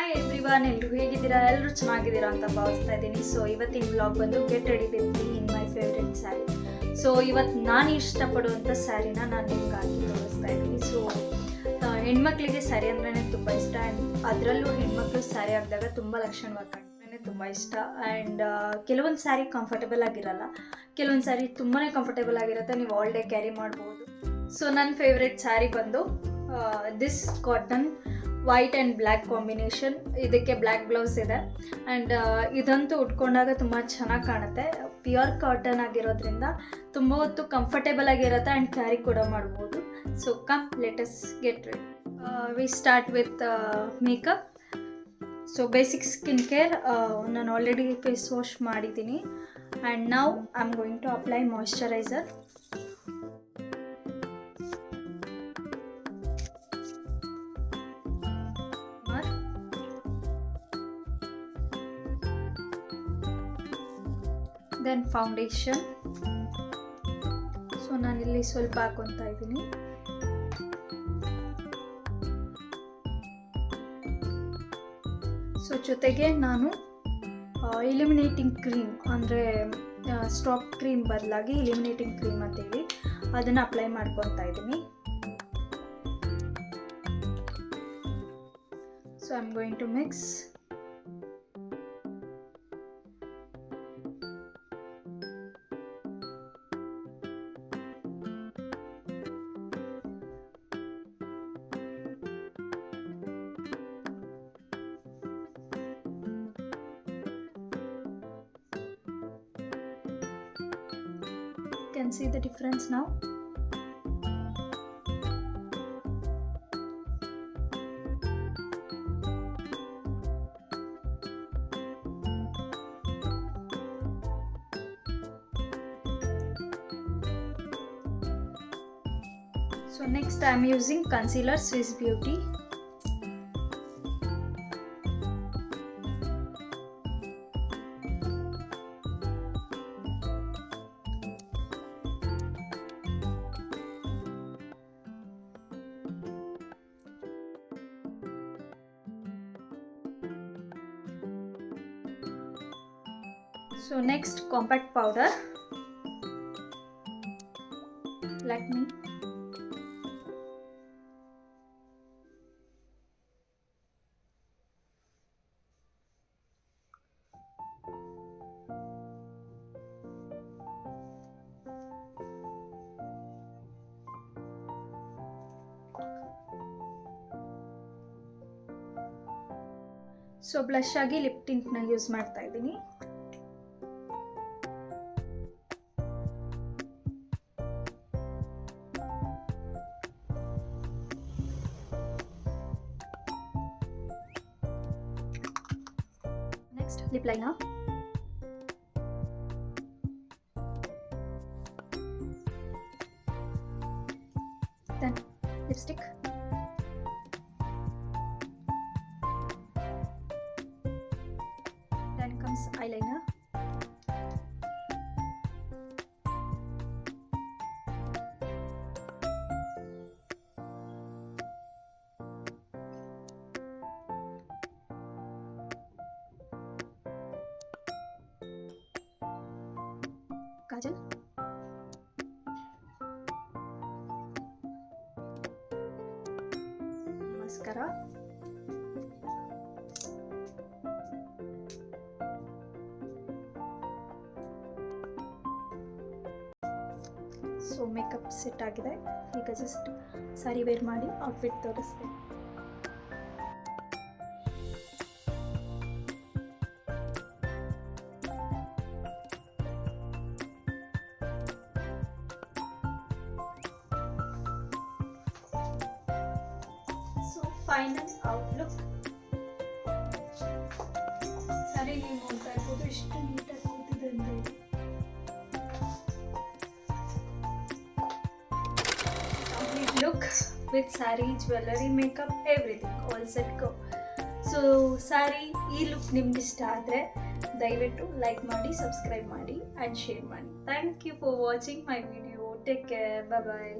Hi everyone ಎಲ್ಲರೂ ಹೇಗಿದ್ದೀರಾ? ಎಲ್ಲರೂ ಚೆನ್ನಾಗಿದ್ದೀರಾ ಅಂತ ಭಾವಿಸ್ತಾ ಇದ್ದೀನಿ. ಸೊ ಇವತ್ತಿನ ವ್ಲಾಗ್ ಬಂದು ಗೆಟ್ ರೆಡಿ ಬಿತ್ತಿ in my favourite sari so ಇವತ್ತು ನಾನು ಇಷ್ಟಪಡುವಂಥ ಸ್ಯಾರಿನ ನಾನು ನಿಮ್ಗೆ ಹಾಕಿ ತೋರಿಸ್ತಾ ಇದ್ದೀನಿ. ಸೊ ಹೆಣ್ಮಕ್ಳಿಗೆ ಸ್ಯಾರಿ ಅಂದ್ರೇ ತುಂಬ ಇಷ್ಟ. ಆ್ಯಂಡ್ ಅದರಲ್ಲೂ ಹೆಣ್ಮಕ್ಳು ಸ್ಯಾರಿ ಹಾಕಿದಾಗ ತುಂಬ ಲಕ್ಷಣವಾಗಿ ಕಾಣ್ತಾನೆ, ತುಂಬ ಇಷ್ಟ. ಆ್ಯಂಡ್ ಕೆಲವೊಂದು ಸ್ಯಾರಿ ಕಂಫರ್ಟಬಲ್ ಆಗಿರಲ್ಲ. ಕೆಲವೊಂದು ಸ್ಯಾರಿ ತುಂಬಾ ಕಂಫರ್ಟಬಲ್ ಆಗಿರುತ್ತೆ. ನೀವು ಆಲ್ ಡೇ ಕ್ಯಾರಿ ಮಾಡ್ಬೋದು. ಸೊ ನನ್ನ ಫೇವ್ರೆಟ್ ಸ್ಯಾರಿ ಬಂದು this cotton white and black combination. ಇದಕ್ಕೆ ಬ್ಲ್ಯಾಕ್ ಬ್ಲೌಸ್ ಇದೆ. ಆ್ಯಂಡ್ ಇದಂತೂ ಉಟ್ಕೊಂಡಾಗ ತುಂಬ ಚೆನ್ನಾಗಿ ಕಾಣುತ್ತೆ. ಪ್ಯೂರ್ ಕಾಟನ್ ಆಗಿರೋದ್ರಿಂದ ತುಂಬ ಹೊತ್ತು ಕಂಫರ್ಟೇಬಲ್ ಆಗಿರುತ್ತೆ ಆ್ಯಂಡ್ ಕ್ಯಾರಿ ಕೂಡ ಮಾಡ್ಬೋದು. So come let's get ready we start with makeup so basic skin care ನಾನು ಆಲ್ರೆಡಿ ಫೇಸ್ ವಾಶ್ ಮಾಡಿದ್ದೀನಿ. ಆ್ಯಂಡ್ ನಾವು I am going to apply moisturiser then foundation so ನಾನಿಲ್ಲಿ ಸ್ವಲ್ಪ ಹಾಕೊತಾ ಇದ್ದೀನಿ. ಸೊ ಜೊತೆಗೆ ನಾನು ಇಲಿಮಿನೇಟಿಂಗ್ ಕ್ರೀಮ್ ಅಂದರೆ ಸ್ಟಾಪ್ ಕ್ರೀಮ್ ಬದಲಾಗಿ ಇಲಿಮಿನೇಟಿಂಗ್ ಕ್ರೀಮ್ ಅಂತೇಳಿ ಅದನ್ನು ಅಪ್ಲೈ ಮಾಡ್ಕೊತಾ ಇದ್ದೀನಿ. So I am going to mix can see the difference now. So next i am using concealer swiss beauty so next compact powder let me so blush ಆಗಿ lip ಟಿಂಟ್ನ use ಮಾಡ್ತಾ ಇದ್ದೀನಿ lip liner. Then lipstick. Then comes eyeliner. Kajal mascara? So makeup set ಆಗಿದೆ. ಈಗ just sari wear ಮಾಡಿ outfit ತೋರಿಸ್ತೇನೆ. So final outlook ಸರಿ ನೀವು ನೋಡ್ತಾ ಇರ್ಬೋದು ಎಷ್ಟು ನೀಟಾಗಿ ಕೂತಿದೆ ಅಂತ ಹೇಳಿ complete look with saree, jewelry, makeup, everything all set go. So sari ಈ ಲುಕ್ ನಿಮ್ಗೆ ಇಷ್ಟ ಆದರೆ ದಯವಿಟ್ಟು ಲೈಕ್ ಮಾಡಿ ಸಬ್ಸ್ಕ್ರೈಬ್ ಮಾಡಿ ಆ್ಯಂಡ್ ಶೇರ್ ಮಾಡಿ thank you for watching my video take care bye